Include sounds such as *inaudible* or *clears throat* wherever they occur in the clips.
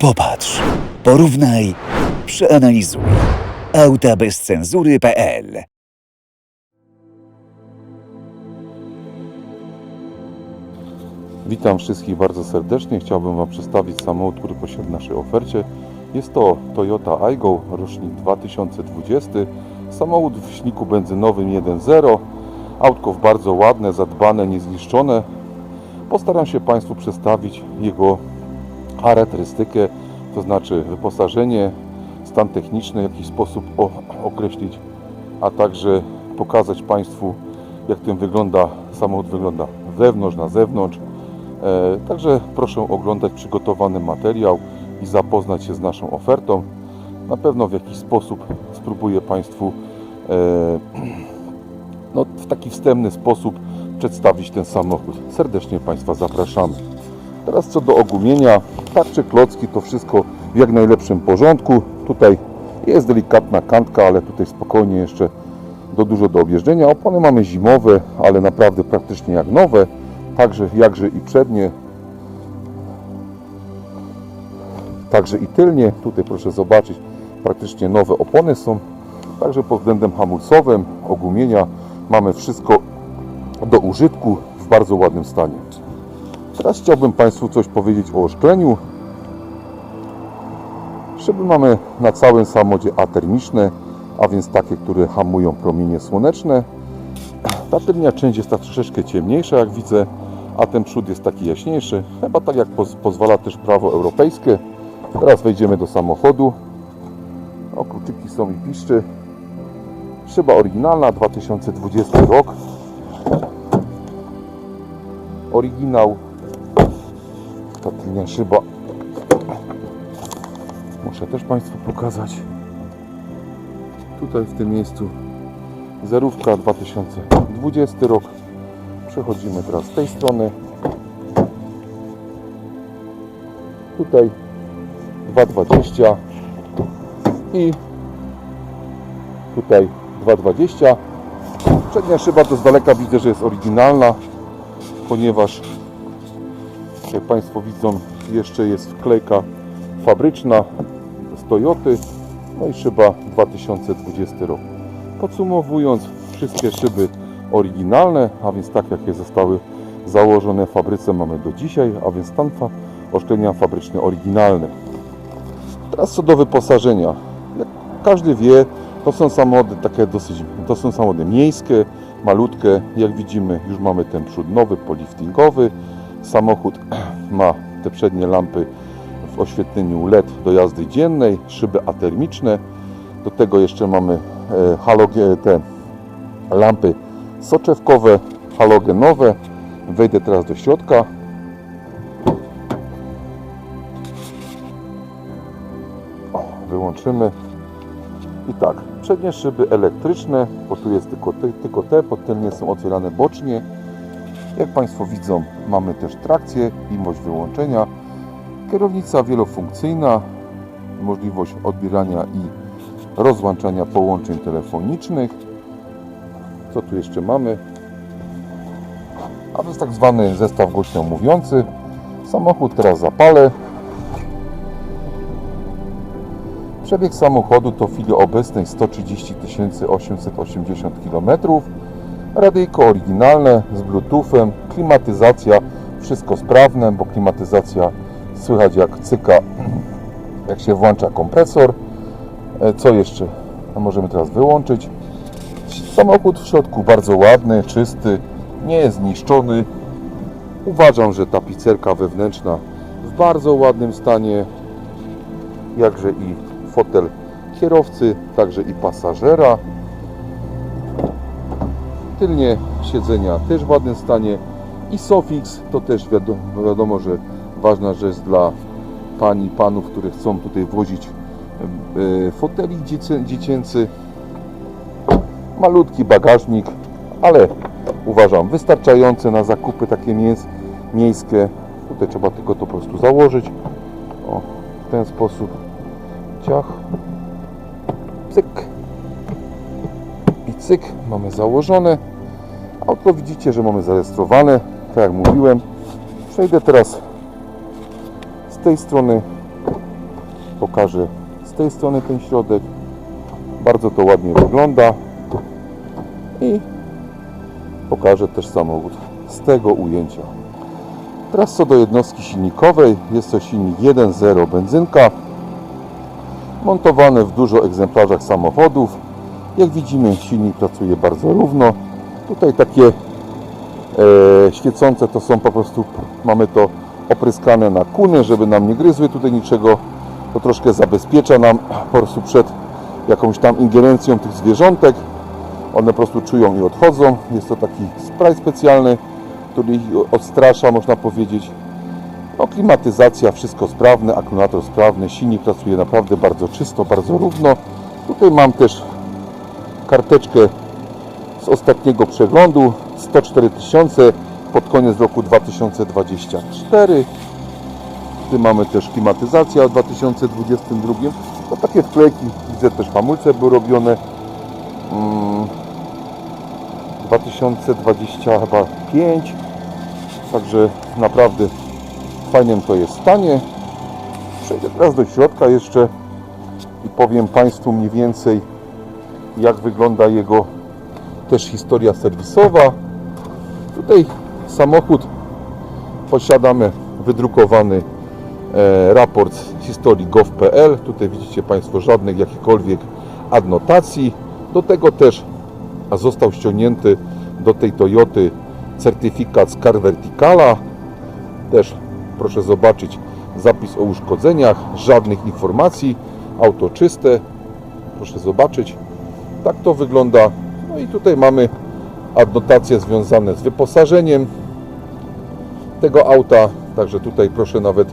Popatrz, porównaj, przeanalizuj. Auta bez cenzury.pl Witam wszystkich bardzo serdecznie. Chciałbym Wam przedstawić samochód, który posiada w naszej ofercie. Jest to Toyota Aygo, rocznik 2020. Samochód w silniku benzynowym 1.0. Autko bardzo ładne, zadbane, niezniszczone. Postaram się Państwu przedstawić jego charakterystykę, to znaczy wyposażenie, stan techniczny, w jakiś sposób określić, a także pokazać Państwu, jak ten wygląda, samochód wygląda wewnątrz, na zewnątrz. E, Także proszę oglądać przygotowany materiał i zapoznać się z naszą ofertą. Na pewno w jakiś sposób spróbuję Państwu e, no, w taki wstępny sposób przedstawić ten samochód. Serdecznie Państwa zapraszamy. Teraz co do ogumienia, tarcze, klocki, to wszystko w jak najlepszym porządku. Tutaj jest delikatna kantka, ale tutaj spokojnie jeszcze do dużo do objeżdżenia. Opony mamy zimowe, ale naprawdę praktycznie jak nowe. Także jakże i przednie, także i tylnie. Tutaj proszę zobaczyć, praktycznie nowe opony są. Także pod względem hamulcowym, ogumienia mamy wszystko do użytku w bardzo ładnym stanie. Teraz chciałbym Państwu coś powiedzieć o oszkleniu. Szyby mamy na całym samochodzie atermiczne, a więc takie, które hamują promienie słoneczne. Ta tylnia część jest tak troszeczkę ciemniejsza, jak widzę, a ten przód jest taki jaśniejszy. Chyba tak jak poz pozwala też prawo europejskie. Teraz wejdziemy do samochodu. O, kluczyki są i piszczy. Szyba oryginalna, 2020 rok. Oryginał. Ta tylnia szyba. Muszę też Państwu pokazać. Tutaj w tym miejscu Zerówka 2020 rok. Przechodzimy teraz z tej strony. Tutaj 2,20 i tutaj 2,20. Przednia szyba to z daleka widzę, że jest oryginalna, ponieważ jak Państwo widzą jeszcze jest wklejka fabryczna z Toyoty. No i szyba 2020 rok. Podsumowując, wszystkie szyby oryginalne, a więc tak jak je zostały założone w fabryce mamy do dzisiaj, a więc stan oszklenia fabryczne oryginalne. Teraz co do wyposażenia. Jak każdy wie, to są samochody takie dosyć, to są samochody miejskie, malutkie. Jak widzimy, już mamy ten przód nowy, poliftingowy. Samochód *clears throat* ma te przednie lampy w oświetleniu LED do jazdy dziennej, szyby atermiczne. Do tego jeszcze mamy e, halogen, te lampy soczewkowe, halogenowe. Wejdę teraz do środka. Wyłączymy. I tak, przednie szyby elektryczne, bo tu jest tylko te, tylko te, podtylnie są otwierane bocznie. Jak Państwo widzą, mamy też trakcję i możliwość wyłączenia. Kierownica wielofunkcyjna, możliwość odbierania i rozłączania połączeń telefonicznych. Co tu jeszcze mamy? A to jest tak zwany zestaw głośno mówiący. Samochód teraz zapalę. Przebieg samochodu to w chwili obecnej 130 880 km. Radyjko oryginalne z bluetoothem, klimatyzacja, wszystko sprawne, bo klimatyzacja słychać jak cyka, jak się włącza kompresor. E, Co jeszcze? Możemy teraz wyłączyć. Samochód w środku bardzo ładny, czysty, nie jest zniszczony. Uważam, że tapicerka wewnętrzna w bardzo ładnym stanie, jakże i fotel kierowcy, także i pasażera. Tylnie siedzenia też w ładnym stanie i Sofix to też wiadomo, wiadomo że ważna rzecz dla pani, panów, które chcą tutaj włożyć e, foteli dziecię- dziecięcy malutki bagażnik, ale uważam wystarczający na zakupy takie miejskie. Tutaj trzeba tylko to po prostu założyć. O, w ten sposób. Ciach. Cyk. I cyk. Mamy założone. Auto widzicie, że mamy zarejestrowane. Tak jak mówiłem. Przejdę teraz z tej strony Pokażę z tej strony ten środek. Bardzo to ładnie wygląda. I pokażę też samochód z tego ujęcia. Teraz co do jednostki silnikowej. Jest to silnik 1.0 benzynka. Montowany w dużo egzemplarzach samochodów. Jak widzimy silnik pracuje bardzo równo. Tutaj takie e, świecące to są po prostu, mamy to opryskane na kuny, żeby nam nie gryzły tutaj niczego. To troszkę zabezpiecza nam po prostu przed jakąś tam ingerencją tych zwierzątek. One po prostu czują i odchodzą. Jest to taki spray specjalny, który ich odstrasza, można powiedzieć. No, klimatyzacja, wszystko sprawne, akumulator sprawny, silnik pracuje naprawdę bardzo czysto, bardzo równo. Tutaj mam też karteczkę z ostatniego przeglądu 104 tysiące pod koniec roku 2024. Tu mamy też klimatyzację w 2022. No takie wklejki, widzę też hamulce były robione. Mm, 2025. Także naprawdę w fajnym to jest stanie. Przejdę teraz do środka jeszcze i powiem Państwu mniej więcej jak wygląda jego też historia serwisowa. Tutaj samochód posiadamy wydrukowany e, raport z historii gov.pl. Tutaj widzicie Państwo żadnych jakichkolwiek adnotacji. Do tego też został ściągnięty do tej Toyoty certyfikat z Car Verticala. Też proszę zobaczyć zapis o uszkodzeniach, żadnych informacji, auto czyste. Proszę zobaczyć, tak to wygląda. I tutaj mamy adnotacje związane z wyposażeniem tego auta. Także tutaj proszę nawet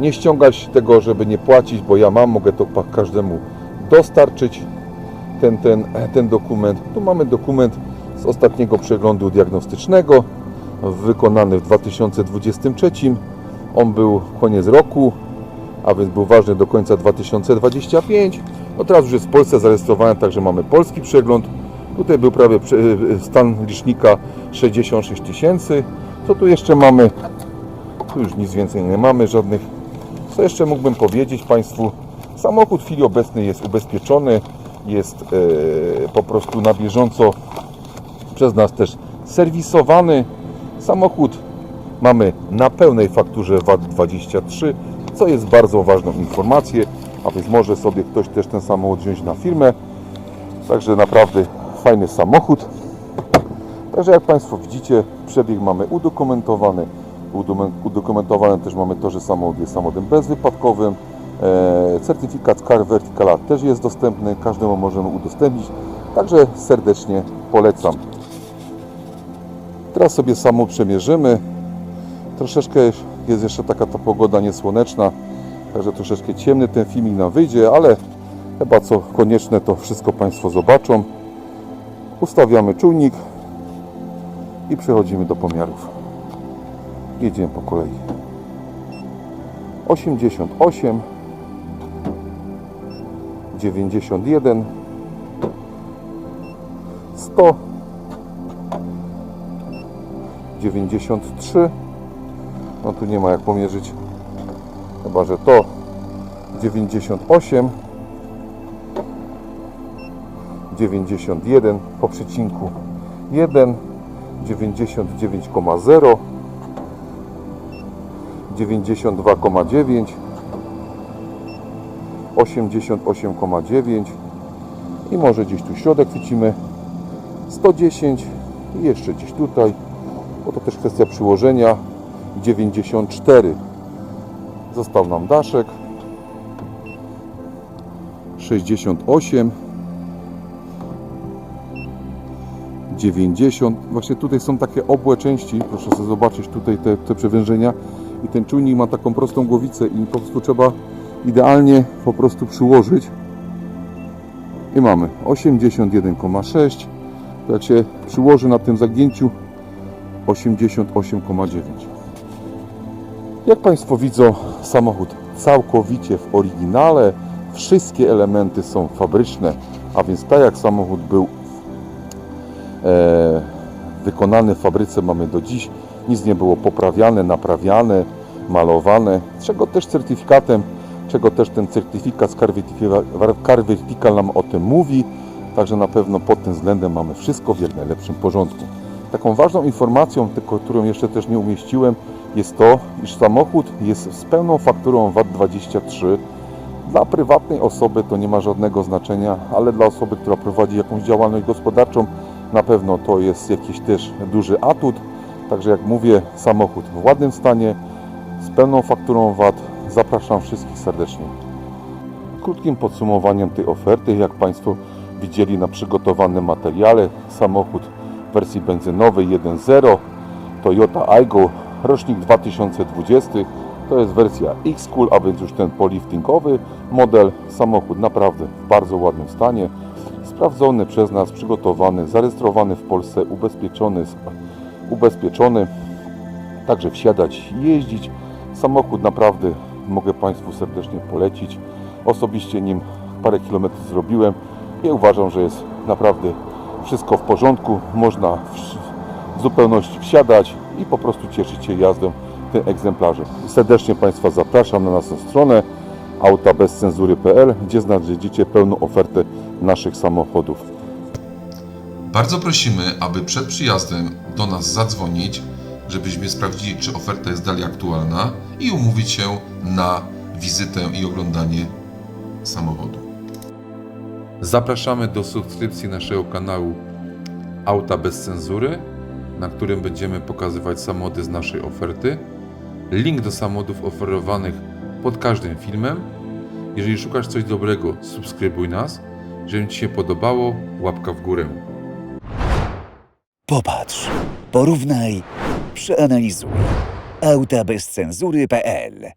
nie ściągać tego, żeby nie płacić, bo ja mam, mogę to każdemu dostarczyć ten, ten, ten dokument. Tu mamy dokument z ostatniego przeglądu diagnostycznego, wykonany w 2023. On był koniec roku, a więc był ważny do końca 2025. No teraz już jest w Polsce zarejestrowany, także mamy polski przegląd. Tutaj był prawie stan licznika 66 tysięcy. Co tu jeszcze mamy? Tu już nic więcej nie mamy, żadnych. Co jeszcze mógłbym powiedzieć Państwu? Samochód w chwili obecnej jest ubezpieczony, jest e, po prostu na bieżąco przez nas też serwisowany. Samochód mamy na pełnej fakturze VAT23, co jest bardzo ważną informacją, a więc może sobie ktoś też ten samochód wziąć na firmę. Także naprawdę fajny samochód. Także jak Państwo widzicie, przebieg mamy udokumentowany. Udokumentowane też mamy to, że samochód jest samochodem bezwypadkowym. E, certyfikat Car Verticala też jest dostępny, każdemu możemy udostępnić. Także serdecznie polecam. Teraz sobie samo przemierzymy. Troszeczkę jest jeszcze taka ta pogoda niesłoneczna, także troszeczkę ciemny ten filmik nam wyjdzie, ale chyba co konieczne to wszystko Państwo zobaczą. Ustawiamy czujnik i przechodzimy do pomiarów. Jedziemy po kolei. 88 91 100 93 no tu nie ma jak pomierzyć chyba, że to 98 91 po przecinku 1 99,0 92,9 88,9 i może gdzieś tu środek chwycimy 110 i jeszcze gdzieś tutaj bo to też kwestia przyłożenia. 94 został nam daszek. 68 90 właśnie tutaj są takie obłe części. Proszę sobie zobaczyć tutaj te, te przewężenia. I ten czujnik ma taką prostą głowicę i po prostu trzeba idealnie po prostu przyłożyć. I mamy 81,6 to jak się przyłoży na tym zagięciu 88,9 jak Państwo widzą samochód całkowicie w oryginale. Wszystkie elementy są fabryczne. A więc tak jak samochód był wykonany w fabryce mamy do dziś nic nie było poprawiane, naprawiane, malowane czego też certyfikatem czego też ten certyfikat z Car Vertical- Car Vertical nam o tym mówi. Także na pewno pod tym względem mamy wszystko w jak najlepszym porządku. Taką ważną informacją, tylko którą jeszcze też nie umieściłem, jest to, iż samochód jest z pełną fakturą VAT23. Dla prywatnej osoby to nie ma żadnego znaczenia, ale dla osoby, która prowadzi jakąś działalność gospodarczą, na pewno to jest jakiś też duży atut. Także jak mówię, samochód w ładnym stanie, z pełną fakturą VAT. Zapraszam wszystkich serdecznie. Krótkim podsumowaniem tej oferty, jak Państwo widzieli na przygotowanym materiale, samochód w wersji benzynowej 1.0 Toyota Aygo, rocznik 2020. To jest wersja X-Cool, a więc już ten poliftingowy model. Samochód naprawdę w bardzo ładnym stanie. Sprawdzony przez nas, przygotowany, zarejestrowany w Polsce, ubezpieczony, ubezpieczony. Także wsiadać jeździć. Samochód naprawdę mogę Państwu serdecznie polecić. Osobiście nim parę kilometrów zrobiłem i uważam, że jest naprawdę wszystko w porządku. Można w zupełności wsiadać i po prostu cieszyć się jazdą tym egzemplarzem. Serdecznie Państwa zapraszam na naszą stronę autabezcenzury.pl, gdzie znajdziecie pełną ofertę naszych samochodów. Bardzo prosimy, aby przed przyjazdem do nas zadzwonić, żebyśmy sprawdzili, czy oferta jest dalej aktualna i umówić się na wizytę i oglądanie samochodu. Zapraszamy do subskrypcji naszego kanału Auta bez cenzury, na którym będziemy pokazywać samochody z naszej oferty. Link do samochodów oferowanych pod każdym filmem. Jeżeli szukasz coś dobrego, subskrybuj nas. Jeżeli Ci się podobało, łapka w górę. Popatrz, porównaj, przeanalizuj. autabezcenzury.pl